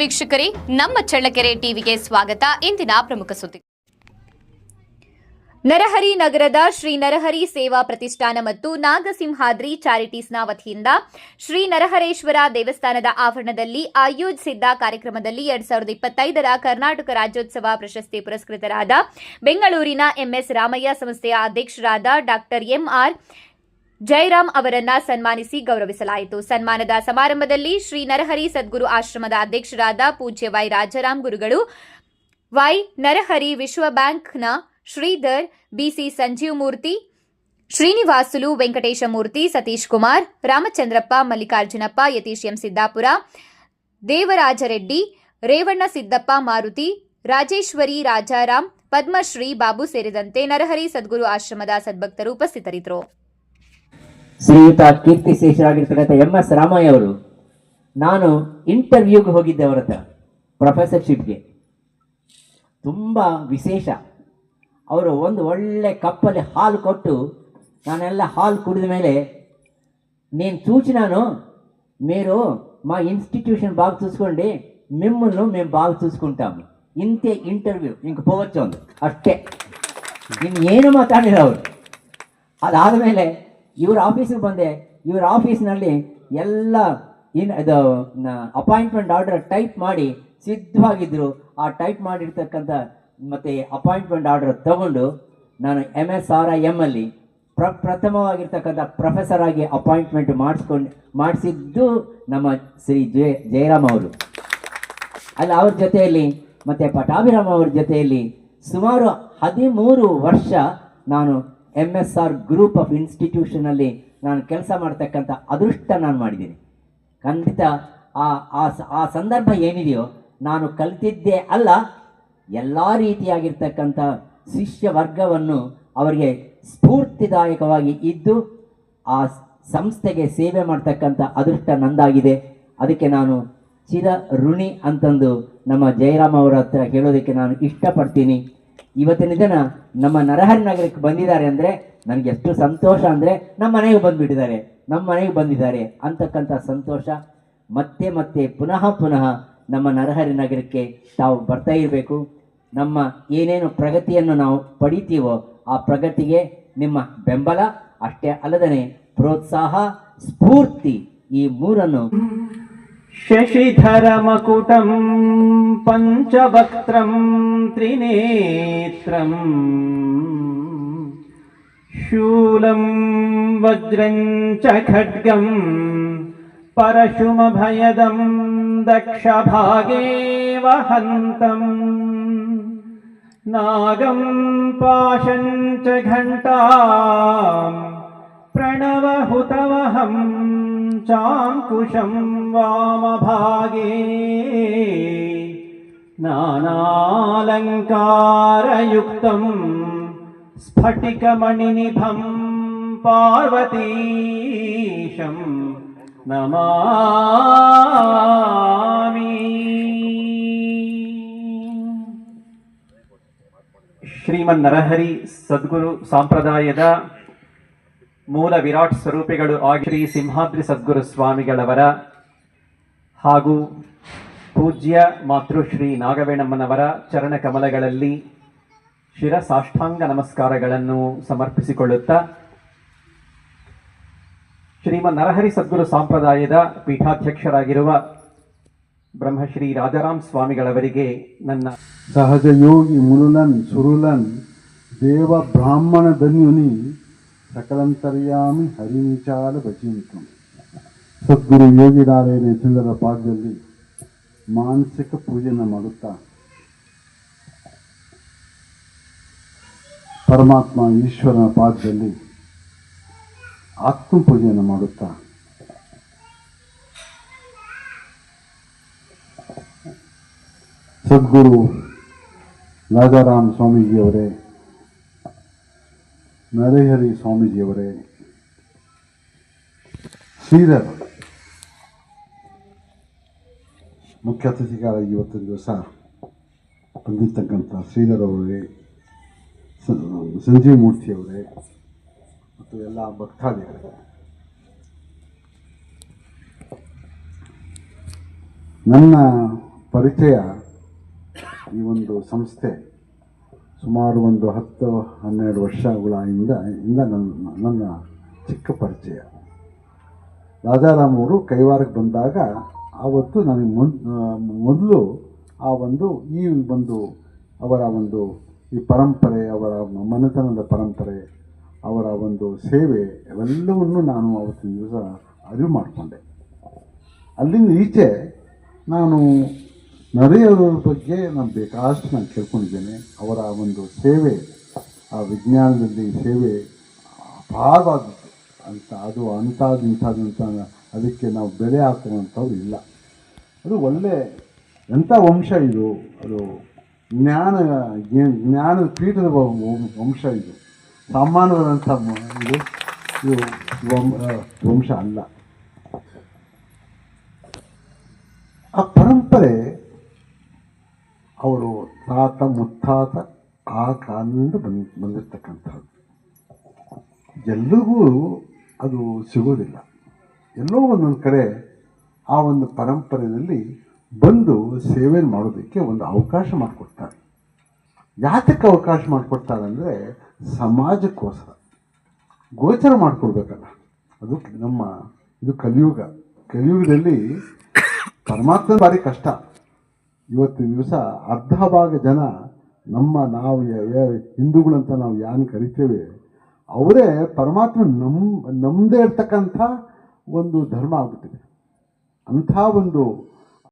ವೀಕ್ಷಕರೇ, ನಮ್ಮ ಚಳ್ಳಕೆರೆ ಟಿವಿಗೆ ಸ್ವಾಗತ. ಇಂದಿನ ಪ್ರಮುಖ ಸುದ್ದಿ. ನರಹರಿ ನಗರದ ಶ್ರೀ ನರಹರಿ ಸೇವಾ ಪ್ರತಿಷ್ಠಾನ ಮತ್ತು ನಾಗಸಿಂಹಾದ್ರಿ ಚಾರಿಟೀಸ್ನ ವತಿಯಿಂದ ಶ್ರೀ ನರಹರೇಶ್ವರ ದೇವಸ್ಥಾನದ ಆವರಣದಲ್ಲಿ ಆಯೋಜಿಸಿದ್ದ ಕಾರ್ಯಕ್ರಮದಲ್ಲಿ ಎರಡ್ ಸಾವಿರದ ಇಪ್ಪತ್ತೈದರ ಕರ್ನಾಟಕ ರಾಜ್ಯೋತ್ಸವ ಪ್ರಶಸ್ತಿ ಪುರಸ್ಕೃತರಾದ ಬೆಂಗಳೂರಿನ ಎಂಎಸ್ ರಾಮಯ್ಯ ಸಂಸ್ಥೆಯ ಅಧ್ಯಕ್ಷರಾದ ಡಾಕ್ಟರ್ ಎಂಆರ್ ಜಯರಾಮ್ ಅವರನ್ನ ಸನ್ಮಾನಿಸಿ ಗೌರವಿಸಲಾಯಿತು. ಸನ್ಮಾನದ ಸಮಾರಂಭದಲ್ಲಿ ಶ್ರೀ ನರಹರಿ ಸದ್ಗುರು ಆಶ್ರಮದ ಅಧ್ಯಕ್ಷರಾದ ಪೂಜ್ಯ ವೈ ರಾಜಾರಾಮ್ ಗುರುಗಳು, ವೈ ನರಹರಿ ವಿಶ್ವ ಬ್ಯಾಂಕ್ನ Shridhar B C Sanjeev Murthy, Srinivasulu Venkatesha Murthy Satish Kumar, Ramachandrappa Mallikarjunappa, Yathish M Siddapura, Devarajareddy, Revanna Siddappa Maruti, Rajeshwari Rajaram, Padmashri Babu ಸೇರಿದಂತೆ ನರಹರಿ ಸದ್ಗುರು ಆಶ್ರಮದ ಸದ್ಭಕ್ತರು ಉಪಸ್ಥಿತರಿದ್ದರು. ಶ್ರೀಯುತ ಕೀರ್ತಿ ಶೇಷರಾಗಿರ್ತಕ್ಕಂಥ ಎಂ ಎಸ್ ರಾಮಯ್ಯ ಅವರು ನಾನು ಇಂಟರ್ವ್ಯೂಗೆ ಹೋಗಿದ್ದೆ ಅವರ ಹತ್ರ ಪ್ರೊಫೆಸರ್ಶಿಪ್ಗೆ ತುಂಬ ವಿಶೇಷ ಅವರು ಒಂದು ಒಳ್ಳೆ ಕಪ್ಪಲ್ಲಿ ಹಾಲು ಕೊಟ್ಟು ನಾನೆಲ್ಲ ಹಾಲು ಕುಡಿದ ಮೇಲೆ నేను చూసినాను మీరు మా ఇన్స్టిట్యూషన్ బాగా చూసుకోండి మిమ్మల్ని మేము బాగా చూసుకుంటాము ఇంతే ఇంటర్వ్యూ ఇంక పోవచ్చు ಅಂದು ಅಷ್ಟೇ ಇನ್ನೇನು ಮಾತಾಡಿಲ್ಲ ಅವರು ಅದಾದಮೇಲೆ ಇವ್ರ ಆಫೀಸಿಗೆ ಬಂದೆ. ಇವ್ರ ಆಫೀಸ್ನಲ್ಲಿ ಎಲ್ಲ ಇನ್ ಇದು ಅಪಾಯಿಂಟ್ಮೆಂಟ್ ಆರ್ಡರ್ ಟೈಪ್ ಮಾಡಿ ಸಿದ್ಧವಾಗಿದ್ದರು ಆ ಟೈಪ್ ಮಾಡಿರ್ತಕ್ಕಂಥ ಮತ್ತು ಅಪಾಯಿಂಟ್ಮೆಂಟ್ ಆರ್ಡರ್ ತಗೊಂಡು ನಾನು M S R I M ಅಲ್ಲಿ ಪ್ರ, ಪ್ರಥಮವಾಗಿರ್ತಕ್ಕಂಥ ಪ್ರೊಫೆಸರ್ ಆಗಿ ಅಪಾಯಿಂಟ್ಮೆಂಟ್ ಮಾಡಿಸ್ಕೊಂಡು, ಮಾಡಿಸಿದ್ದು ನಮ್ಮ ಶ್ರೀ ಜಯ ಜಯರಾಮ್ ಅವರು. ಅಲ್ಲಿ, ಅವ್ರ ಜೊತೆಯಲ್ಲಿ ಮತ್ತು ಪಟಾಭಿರಾಮ್ ಅವ್ರ ಜೊತೆಯಲ್ಲಿ ಸುಮಾರು ಹದಿಮೂರು ವರ್ಷ ನಾನು M S R group of ಇನ್ಸ್ಟಿಟ್ಯೂಷನಲ್ಲಿ ನಾನು ಕೆಲಸ ಮಾಡ್ತಕ್ಕಂಥ ಅದೃಷ್ಟ ನಾನು ಮಾಡಿದ್ದೀನಿ. ಖಂಡಿತ ಆ ಆ ಸಂದರ್ಭ ಏನಿದೆಯೋ ನಾನು ಕಲಿತಿದ್ದೇ ಅಲ್ಲ, ಎಲ್ಲ ರೀತಿಯಾಗಿರ್ತಕ್ಕಂಥ ಶಿಷ್ಯ ವರ್ಗವನ್ನು ಅವರಿಗೆ ಸ್ಫೂರ್ತಿದಾಯಕವಾಗಿ ಇದ್ದು ಆ ಸಂಸ್ಥೆಗೆ ಸೇವೆ ಮಾಡ್ತಕ್ಕಂಥ ಅದೃಷ್ಟ ನಂದಾಗಿದೆ. ಅದಕ್ಕೆ ನಾನು ಚಿರ ಋಣಿ ಅಂತಂದು ನಮ್ಮ ಜಯರಾಮ್ ಅವರ ಹತ್ರ ಹೇಳೋದಕ್ಕೆ ನಾನು ಇಷ್ಟಪಡ್ತೀನಿ. ಇವತ್ತಿನ ದಿನ ನಮ್ಮ ನರಹರಿ ನಗರಕ್ಕೆ ಬಂದಿದ್ದಾರೆ ಅಂದರೆ ನನಗೆ ಎಷ್ಟು ಸಂತೋಷ ಅಂದರೆ ನಮ್ಮ ಮನೆಗೆ ಬಂದುಬಿಟ್ಟಿದ್ದಾರೆ. ನಮ್ಮ ಮನೆಗೆ ಬಂದಿದ್ದಾರೆ ಅಂತಕ್ಕಂಥ ಸಂತೋಷ. ಮತ್ತೆ ಮತ್ತೆ ಪುನಃ ಪುನಃ ನಮ್ಮ ನರಹರಿ ನಗರಕ್ಕೆ ತಾವು ಬರ್ತಾ ಇರಬೇಕು. ನಮ್ಮ ಏನೇನು ಪ್ರಗತಿಯನ್ನು ನಾವು ಪಡಿತೀವೋ ಆ ಪ್ರಗತಿಗೆ ನಿಮ್ಮ ಬೆಂಬಲ, ಅಷ್ಟೇ ಅಲ್ಲದೇ ಪ್ರೋತ್ಸಾಹ, ಸ್ಫೂರ್ತಿ ಈ ಮೂರನ್ನು शशिधरमकुटं पञ्चवक्त्रं त्रिनेत्रम् शूलं वज्रं च खड्गं परशुमभयदं दक्षभागे वहन्तम् नागं पाशं च घण्टाम् प्रणवहुतवहं चाङ्कुशं वामभागे नानालङ्कारयुक्तं स्फटिकमणिनिभं पार्वतीशं नमामि ಶ್ರೀಮನ್ನರಹರಿ ಸದ್ಗುರು ಸಂಪ್ರದಾಯದ ಮೂಲ ವಿರಾಟ್ ಸ್ವರೂಪಿಗಳು ಆಗಿ ಶ್ರೀ ಸಿಂಹಾದ್ರಿ ಸದ್ಗುರು ಸ್ವಾಮಿಗಳವರ ಹಾಗೂ ಪೂಜ್ಯ ಮಾತೃಶ್ರೀ ನಾಗವೇಣಮ್ಮನವರ ಚರಣ ಕಮಲಗಳಲ್ಲಿ ಶಿರ ಸಾಷ್ಟಾಂಗ ನಮಸ್ಕಾರಗಳನ್ನು ಸಮರ್ಪಿಸಿಕೊಳ್ಳುತ್ತಾ ಶ್ರೀಮನ್ ನರಹರಿ ಸದ್ಗುರು ಸಂಪ್ರದಾಯದ ಪೀಠಾಧ್ಯಕ್ಷರಾಗಿರುವ ಬ್ರಹ್ಮಶ್ರೀ ರಾಜಾರಾಮ್ ಸ್ವಾಮಿಗಳವರಿಗೆ ನನ್ನ ಸಹಜ ಯೋಗಿ ಮುನುಲನ್ ಸುರುಲನ್ ದೇವ ಬ್ರಾಹ್ಮಣ ಧನ್ಯುನಿ ಸಕಲಂತರ್ಯಾಮಿ ಹರಿನಿಚಾಲ ಭಜಿಂತು ಸದ್ಗುರು ಯೋಗಿ ನಾರಾಯಣ ಭಾಗದಲ್ಲಿ ಮಾನಸಿಕ ಪೂಜೆಯನ್ನು ಮಾಡುತ್ತಾ ಪರಮಾತ್ಮ ಈಶ್ವರನ ಪಾದದಲ್ಲಿ ಆತ್ಮ ಪೂಜೆಯನ್ನು ಮಾಡುತ್ತಾ ಸದ್ಗುರು ರಾಜಾರಾಮ್ ಸ್ವಾಮೀಜಿಯವರೇ ನರಹರಿ ಸ್ವಾಮೀಜಿಯವರೇ, ಶ್ರೀಧರ್ ಮುಖ್ಯ ಅತಿಥಿಗಳಾಗಿ ಇವತ್ತು ದಿವಸ ಬಂದಿರ್ತಕ್ಕಂಥ ಶ್ರೀಧರ್ ಅವರೇ ಸಂಜೀವ್ ಮೂರ್ತಿಯವರೇ ಮತ್ತು ಎಲ್ಲ ಭಕ್ತಾದಿಗಳೇ. ನನ್ನ ಪರಿಚಯ ಈ ಒಂದು ಸಂಸ್ಥೆ ಸುಮಾರು ಒಂದು ಹತ್ತು, ಹನ್ನೆರಡು ವರ್ಷಗಳ ಇಂದ ಇಂದ ನನ್ನ ನನ್ನ ಚಿಕ್ಕ ಪರಿಚಯ. ರಾಜಾರಾಮ್ ಅವರು ಕೈವಾರಕ್ಕೆ ಬಂದಾಗ ಆವತ್ತು ನನಗೆ ಮೊದ್ ಮೊದಲು ಆ ಒಂದು, ಈ ಒಂದು ಅವರ ಒಂದು, ಈ ಪರಂಪರೆ, ಅವರ ಮನೆತನದ ಪರಂಪರೆ, ಅವರ ಒಂದು ಸೇವೆ ಇವೆಲ್ಲವನ್ನು ನಾನು ಅವತ್ತಿನ ದಿವಸ ಅರಿವು ಮಾಡಿಕೊಂಡೆ. ಅಲ್ಲಿಂದ ಈಚೆ ನಾನು ನರೆಯವರ ಬಗ್ಗೆ ನಾನು ಬೇಕಾದಷ್ಟು ನಾನು ಕೇಳ್ಕೊಂಡಿದ್ದೇನೆ. ಅವರ ಒಂದು ಸೇವೆ, ಆ ವಿಜ್ಞಾನದಲ್ಲಿ ಸೇವೆ ಅಪಾರವಾದದ್ದು ಅಂತ, ಅದು ಅಂತ ಅದಕ್ಕೆ ನಾವು ಬೆಲೆ ಹಾಕುವಂಥವ್ರು ಇಲ್ಲ. ಅದು ಒಳ್ಳೆ, ಎಂಥ ವಂಶ ಇದು? ಅದು ಜ್ಞಾನ ಜ್ಞ- ಜ್ಞಾನದ ಪೀಠದ ವಂಶ ಇದು. ಸಾಮಾನ್ಯವಾದಂಥ ಇದು ಇದು ವಂಶ ಅಲ್ಲ. ಆ ಪರಂಪರೆ ಅವರು ತಾತ, ಮುತ್ತಾತ ಆ ಕಾಲದಿಂದ ಬಂದ್, ಬಂದಿರತಕ್ಕಂಥದ್ದು. ಅದು ಸಿಗೋದಿಲ್ಲ. ಎಲ್ಲೋ ಒಂದೊಂದು ಕಡೆ ಆ ಒಂದು ಪರಂಪರೆಯಲ್ಲಿ ಬಂದು ಸೇವೆ ಮಾಡೋದಕ್ಕೆ ಒಂದು ಅವಕಾಶ ಮಾಡಿಕೊಡ್ತಾರೆ. ಯಾತಕ್ಕೆ ಅವಕಾಶ ಮಾಡಿಕೊಡ್ತಾರೆ ಅಂದರೆ ಸಮಾಜಕ್ಕೋಸ್ಕರ. ಗೋಚರ ಮಾಡಿಕೊಡ್ಬೇಕಲ್ಲ. ಅದು ನಮ್ಮ, ಇದು ಕಲಿಯುಗ. ಕಲಿಯುಗದಲ್ಲಿ ಪರಮಾತ್ಮ ಭಾರಿ ಕಷ್ಟ. ಇವತ್ತಿನ ದಿವಸ ಅರ್ಧ ಭಾಗ ಜನ ನಮ್ಮ ನಾವು ಹಿಂದೂಗಳಂತ ನಾವು ಯಾರು ಕರಿತೇವೆ, ಅವರೇ ಪರಮಾತ್ಮ ನಮ್ ನಮ್ಮದೇ ಇರ್ತಕ್ಕಂಥ ಒಂದು ಧರ್ಮ ಆಗ್ಬಿಟ್ಟಿದೆ. ಅಂಥ ಒಂದು